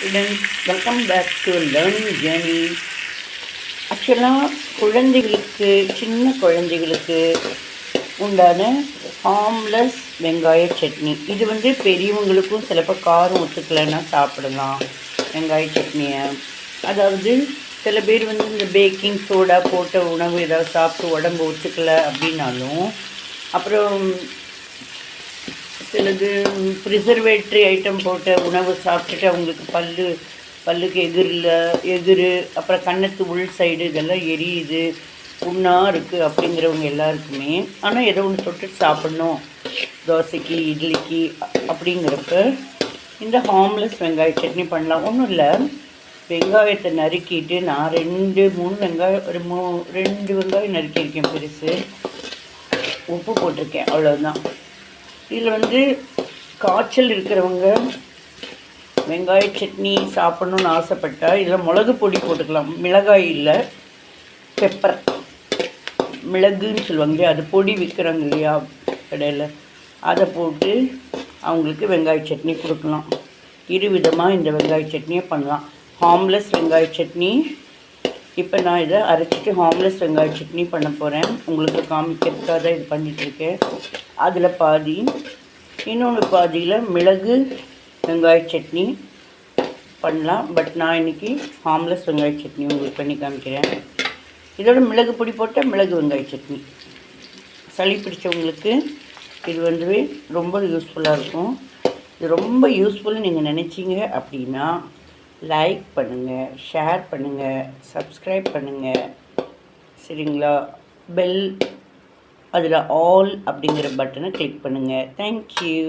Students welcome back to learning journey ஆக்சுவலாக குழந்தைகளுக்கு சின்ன குழந்தைகளுக்கு உண்டான ஹார்ம்லெஸ் வெங்காய சட்னி. இது வந்து பெரியவங்களுக்கும் சிலப்போ காரம் ஒத்துக்கலைன்னா சாப்பிடலாம் வெங்காய சட்னியை. அதாவது சில பேர் வந்து இந்த பேக்கிங் சோடா போட்ட உணவு ஏதாவது சாப்பிட்டு உடம்பு ஒத்துக்கலை அப்படின்னாலும் அப்புறம் சிலது ப்ரிசர்வேட்ரி ஐட்டம் போட்ட உணவு சாப்பிட்டுட்டு அவங்களுக்கு பல்லு பல்லுக்கு எதிரில் எதிர் அப்புறம் கன்னத்து உள் சைடு இதெல்லாம் எரியுது புண்ணாக இருக்குது அப்படிங்கிறவங்க எல்லாருக்குமே. ஆனால் ஏதோ ஒன்று தொட்டு சாப்பிட்ணும். தோசைக்கு இட்லிக்கு அப்படிங்கிறப்ப இந்த ஹாம்லெஸ் வெங்காய சட்னி பண்ணலாம். ஒன்றும் இல்லை. வெங்காயத்தை நறுக்கிட்டு நான் ரெண்டு மூணு வெங்காயம் ஒரு மூ ரெண்டு வெங்காயம் நறுக்கியிருக்கேன் பெருசு. உப்பு போட்டிருக்கேன் அவ்வளோதான் இதில் வந்து காய்ச்சல் இருக்கிறவங்க வெங்காய சட்னி சாப்பிட்ணுன்னு ஆசைப்பட்டால் இதில் மிளகு பொடி போட்டுக்கலாம். மிளகாய் இல்லை பெப்பர் மிளகுன்னு சொல்லுவாங்க இல்லையா அது பொடி விற்கிறாங்க இல்லையா கடையில். அதை போட்டு அவங்களுக்கு வெங்காய சட்னி கொடுக்கலாம். இரு விதமாக இந்த வெங்காய சட்னியை பண்ணலாம். ஹாம்லெஸ் வெங்காய சட்னி. இப்போ நான் இதை அரைச்சிட்டு ஹாம்லெஸ் வெங்காய சட்னி பண்ண போகிறேன் உங்களுக்கு காமிக்கிறதுக்காக தான் இது பண்ணிகிட்ருக்கேன் அதில் பாதி இன்னொன்று பாதியில் மிளகு வெங்காய சட்னி பண்ணலாம். பட் நான் இன்றைக்கி ஹாம்லெஸ் வெங்காய சட்னி உங்களுக்கு பண்ணி காமிக்கிறேன். இதோட மிளகு பொடி போட்டால் மிளகு வெங்காய சட்னி. சளி பிடிச்சவங்களுக்கு இது வந்து ரொம்ப யூஸ்ஃபுல்லாக இருக்கும். இது ரொம்ப யூஸ்ஃபுல்னு நீங்கள் நினச்சிங்க அப்படின்னா லைக் பண்ணுங்கள் ஷேர் பண்ணுங்கள் சப்ஸ்கிரைப் பண்ணுங்கள் சரிங்களா? பெல் அதில் ஆல் அப்படிங்கிற பட்டனை கிளிக் பண்ணுங்கள் தேங்க்யூ